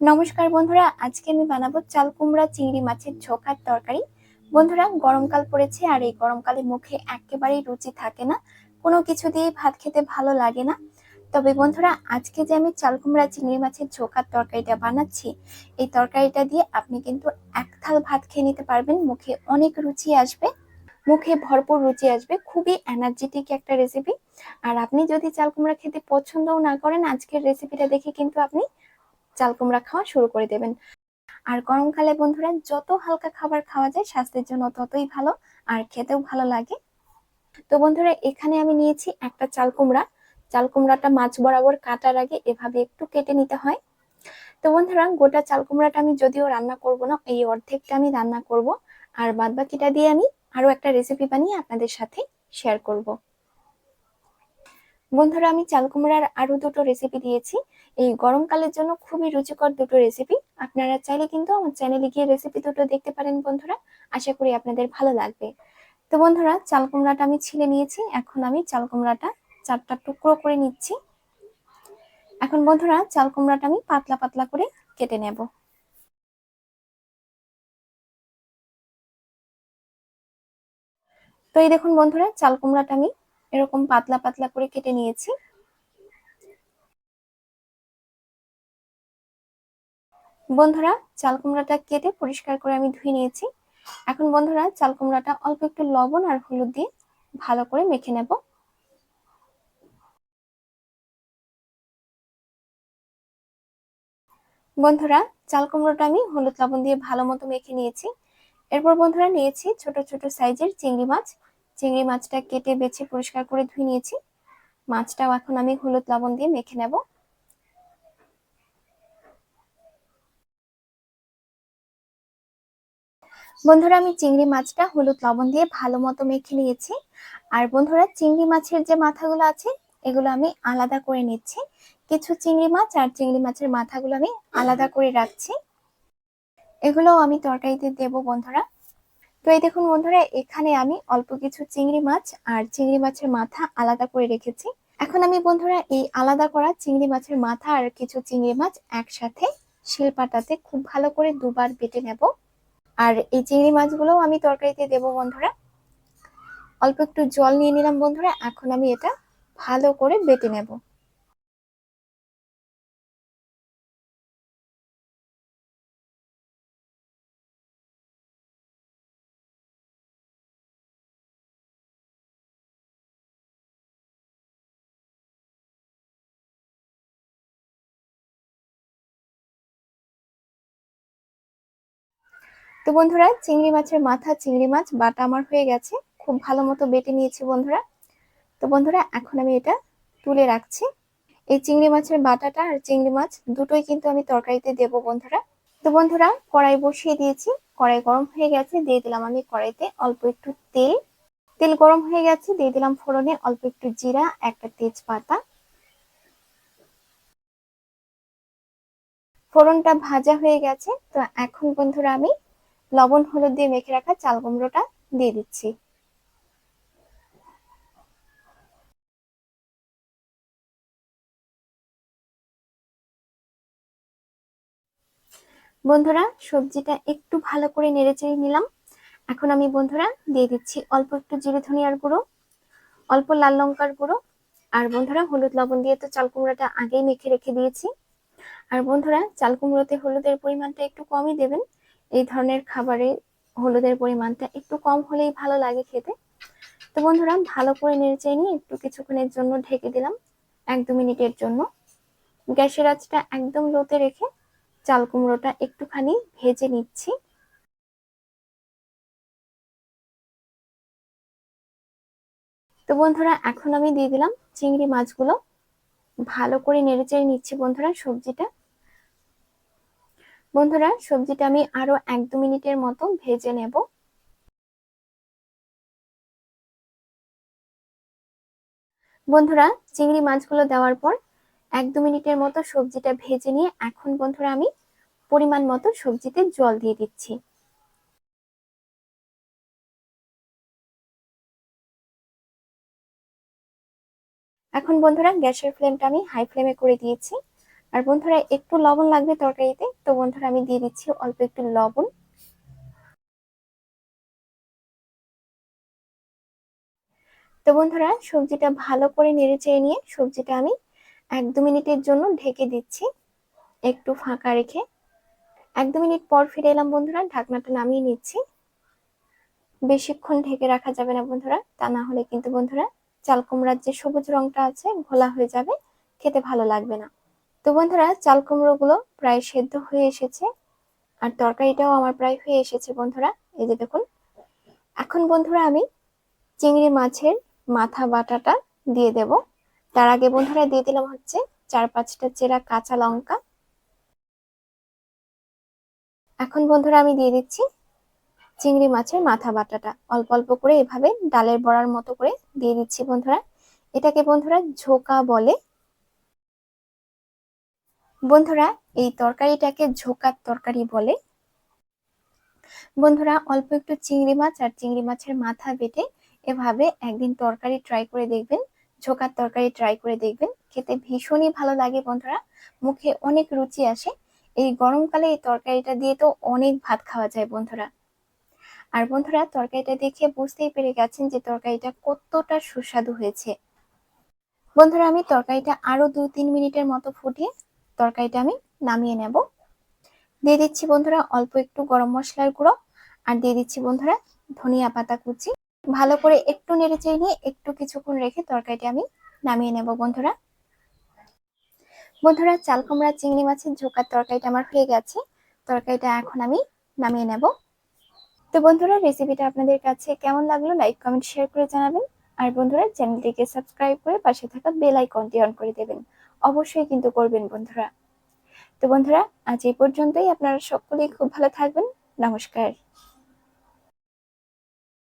নমস্কার বন্ধুরা, আজকে আমি বানাবো চাল কুমড়া, চিংড়ি মাছের ঝোকার তরকারি। বন্ধুরা, গরমকাল পড়েছে আর এই গরমকালে মুখে একেবারেই রুচি থাকে না। কোনো কিছু দিয়ে ভাত খেতে ভালো লাগে না। তবে বন্ধুরা, আজকে যে আমি চাল কুমড়া, চিংড়ি মাছের ঝোকার তরকারিটা বানাচ্ছি, এই তরকারিটা দিয়ে আপনি কিন্তু এক থাল ভাত খেয়ে নিতে পারবেন। মুখে অনেক রুচি আসবে। মুখে ভরপুর রুচি আসবে। খুবই এনার্জেটিক একটা রেসিপি আর আপনি যদি চাল কুমড়া খেতে পছন্দও না করেন, আজকের রেসিপিটা দেখে কিন্তু আপনি চাল কুমড়া খাওয়া শুরু করে দেবেন। আর গরমকালে বন্ধুরা, যত হালকা খাবার খাওয়া যায়, স্বাস্থ্যের জন্য ততই ভালো আর খেতেও ভালো লাগে। তো বন্ধুরা, এখানে আমি নিয়েছি একটা চাল কুমড়া। চাল কুমড়াটা মাছ বরাবর কাটার আগে এভাবে একটু কেটে নিতে হয়। তো বন্ধুরা, গোটা চাল কুমড়াটা আমি যদিও রান্না করব না, এই অর্ধেকটা আমি রান্না করব। আর বাদ বাকিটা দিয়ে আমি আরও একটা রেসিপি বানিয়ে আপনাদের সাথে শেয়ার করব। বন্ধুরা, আমি চাল কুমড়ার আরও দুটো রেসিপি দিয়েছি। এই গরমকালের জন্য খুবই রুচিকর দুটো রেসিপি আপনারা চাইলে কিন্তু আমার চ্যানেলে গিয়ে রেসিপি দুটো দেখতে পারেন বন্ধুরা। আশা করি আপনাদের ভালো লাগবে। তো বন্ধুরা চাল কুমড়াটা আমি ছিলে নিয়েছি। এখন আমি চাল কুমড়াটা চারটা টুকরো করে নিচ্ছি। এখন বন্ধুরা চাল কুমড়াটা আমি পাতলা পাতলা করে কেটে নেব। তো এই দেখুন বন্ধুরা চাল কুমড়াটা আমি এরকম পাতলা পাতলা করে কেটে নিয়েছি। বন্ধুরা, চাল কুমড়াটা কেটে পরিষ্কার করে আমি ধুয়ে নিয়েছি। এখন বন্ধুরা, চাল কুমড়াটা অল্প একটু লবণ আর হলুদ দিয়ে ভালো করে মেখে নেব। বন্ধুরা, চাল কুমড়োটা আমি হলুদ লবণ দিয়ে ভালো মতো মেখে নিয়েছি। এরপর বন্ধুরা নিয়েছি ছোট ছোট সাইজের চিংড়ি মাছ। চিংড়ি মাছটা কেটে বেছে পরিষ্কার করে ধুয়ে নিয়েছি। মাছটাও এখন আমি হলুদ লবণ দিয়ে মেখে নেব। বন্ধুরা, আমি চিংড়ি মাছটা হলুদ লবণ দিয়ে ভালো মতো মেখে নিয়েছি। আর বন্ধুরা, চিংড়ি মাছের যে মাথাগুলো আছে, এগুলো আমি আলাদা করে নিচ্ছি। কিছু চিংড়ি মাছ আর চিংড়ি মাছের মাথাগুলো আমি আলাদা করে রাখছি। এগুলো আমি তরকারিতে দেব বন্ধুরা। তো এই দেখুন বন্ধুরা, এখানে আমি অল্প কিছু চিংড়ি মাছ আর চিংড়ি মাছের মাথা আলাদা করে রেখেছি। এখন আমি বন্ধুরা, এই আলাদা করা চিংড়ি মাছের মাথা আর কিছু চিংড়ি মাছ একসাথে শিলপাটাতে খুব ভালো করে দুবার বেটে নেব। আর এই চিংড়ি মাছগুলো আমি তরকারিতে দেব বন্ধুরা। অল্প একটু জল নিয়ে নিলাম বন্ধুরা, এখন আমি এটা ভালো করে বেটে নেব। তো বন্ধুরা, চিংড়ি মাছের মাথা, চিংড়ি মাছ, বাটা আমার হয়ে গেছে। খুব ভালো মতো বেটে নিয়েছি বন্ধুরা। তো বন্ধুরা, এখন আমি এটা তুলে রাখছি। এই চিংড়ি মাছের বাটাটা আর চিংড়ি মাছ দুটোই কিন্তু আমি তরকারিতে দেব বন্ধুরা। তো বন্ধুরা, কড়াই বসিয়ে দিয়েছি। কড়াই গরম হয়ে গেছে, দিয়ে দিলাম আমি কড়াইতে অল্প একটু তেল। তেল গরম হয়ে গেছে, দিয়ে দিলাম ফোড়নে অল্প একটু জিরা, একটা তেজপাতা। ফোড়নটা ভাজা হয়ে গেছে। তো এখন বন্ধুরা আমি লবণ, হলুদ দিয়ে মেখে রাখা চাল কুমড়োটা দিয়ে দিচ্ছি। বন্ধুরা, সবজিটা একটু ভালো করে নেড়ে চেড়ে নিলাম। এখন আমি বন্ধুরা দিয়ে দিচ্ছি অল্প একটু জিরে ধনিয়ার গুঁড়ো, অল্প লাল লঙ্কার গুঁড়ো। আর বন্ধুরা, হলুদ লবণ দিয়ে তো চাল কুমড়োটা আগেই মেখে রেখে দিয়েছি। আর বন্ধুরা, চাল কুমড়োতে হলুদের পরিমাণটা একটু কমই দেবেন। এই ধরনের খাবারে হলুদের পরিমাণটা একটু কম হলেই ভালো লাগে খেতে। তো বন্ধুরা, ভালো করে নেড়ে নিয়ে একটু কিছুক্ষণের জন্য ঢেকে দিলাম এক দু মিনিটের জন্য। গ্যাসের আঁচটা একদম লোতে রেখে চাল কুমড়োটা একটুখানি ভেজে নিচ্ছি। তো বন্ধুরা, এখন আমি দিয়ে দিলাম চিংড়ি মাছগুলো। ভালো করে নেড়ে চেড়ে নিচ্ছি বন্ধুরা সবজিটা। বন্ধুরা, সবজিটা আমি আরও এক দু মিনিটের মতো ভেজে নেব। বন্ধুরা, চিংড়ি মাছগুলো দেওয়ার পর এক দু মিনিটের মতো সবজিটা ভেজে নিয়ে এখন বন্ধুরা আমি পরিমাণ মতো সবজিতে জল দিয়ে দিচ্ছি। এখন বন্ধুরা, গ্যাসের ফ্লেমটা আমি হাই ফ্লেমে করে দিয়েছি। আর বন্ধুরা, একটু লবণ লাগবে তরকারিতে, তো বন্ধুরা আমি দিয়ে দিচ্ছি অল্প একটু লবণ। তো বন্ধুরা, সবজিটা ভালো করে নেড়ে চেড়ে নিয়ে সবজিটা আমি এক দু মিনিটের জন্য ঢেকে দিচ্ছি, একটু ফাঁকা রেখে। এক দু মিনিট পর ফিরে এলাম বন্ধুরা, ঢাকনাটা নামিয়ে নিচ্ছি। বেশিক্ষণ ঢেকে রাখা যাবে না বন্ধুরা, তা না হলে কিন্তু বন্ধুরা চাল কুমড়ার যে সবুজ রংটা আছে, ঘোলা হয়ে যাবে, খেতে ভালো লাগবে না। তো বন্ধুরা, চাল কুমড়ো গুলো প্রায় সেদ্ধ হয়ে এসেছে, আর তরকারিটাও আমার প্রায় হয়ে এসেছে বন্ধুরা। এই যে দেখুন, এখন বন্ধুরা আমি চিংড়ি মাছের মাথা বাটাটা দিয়ে দেব। তার আগে বন্ধুরা দিয়ে দিলাম হচ্ছে চার পাঁচটা চেরা কাঁচা লঙ্কা। এখন বন্ধুরা আমি দিয়ে দিচ্ছি চিংড়ি মাছের মাথা বাটাটা। অল্প অল্প করে এভাবে ডালের বড়ার মতো করে দিয়ে দিচ্ছি বন্ধুরা। এটাকে বন্ধুরা ঝোকা বলে বন্ধুরা, এই তরকারিটাকে ঝোকার তরকারি বলে। বন্ধুরা, অল্প একটু চিংড়ি মাছ আর চিংড়ি মাছের মাথা বেটে এভাবে একদিন তরকারি ট্রাই করে দেখবেন, ঝোকার তরকারি ট্রাই করে দেখবেন। খেতে ভীষণই ভালো লাগে বন্ধুরা, মুখে অনেক রুচি আসে। এই গরমকালে এই তরকারিটা দিয়ে তো অনেক ভাত খাওয়া যায় বন্ধুরা। আর বন্ধুরা, তরকারিটা দেখে বুঝতেই পেরে গেছেন যে তরকারিটা কতটা সুস্বাদু হয়েছে। বন্ধুরা, আমি তরকারিটা আরও দু তিন মিনিটের মতো ফুটিয়ে তরকারিটা আমি নামিয়ে নেব। দিয়ে দিচ্ছি বন্ধুরা অল্প একটু গরম মশলার গুঁড়ো আর দিয়ে দিচ্ছি বন্ধুরা ধনিয়া পাতা কুচি। ভালো করে একটু নেড়ে নিয়ে একটু কিছুক্ষণ রেখে তরকারিটা আমি নামিয়ে নেব বন্ধুরা। বন্ধুরা চাল কুমড়া, চিংড়ি মাছের ঝোকার তরকারিটা আমার হয়ে গেছে। তরকারিটা এখন আমি নামিয়ে নেব। তো বন্ধুরা রেসিপিটা আপনাদের কাছে কেমন লাগল লাইক কমেন্ট শেয়ার করে জানাবেন। আর বন্ধুরা চ্যানেলটিকে সাবস্ক্রাইব করে পাশে থাকা বেল আইকনটি অন করে দেবেন। অবশ্যই কিন্তু করবেন বন্ধুরা। তো বন্ধুরা, আজ এই পর্যন্তই। আপনারা সকলেই খুব ভালো থাকবেন। নমস্কার।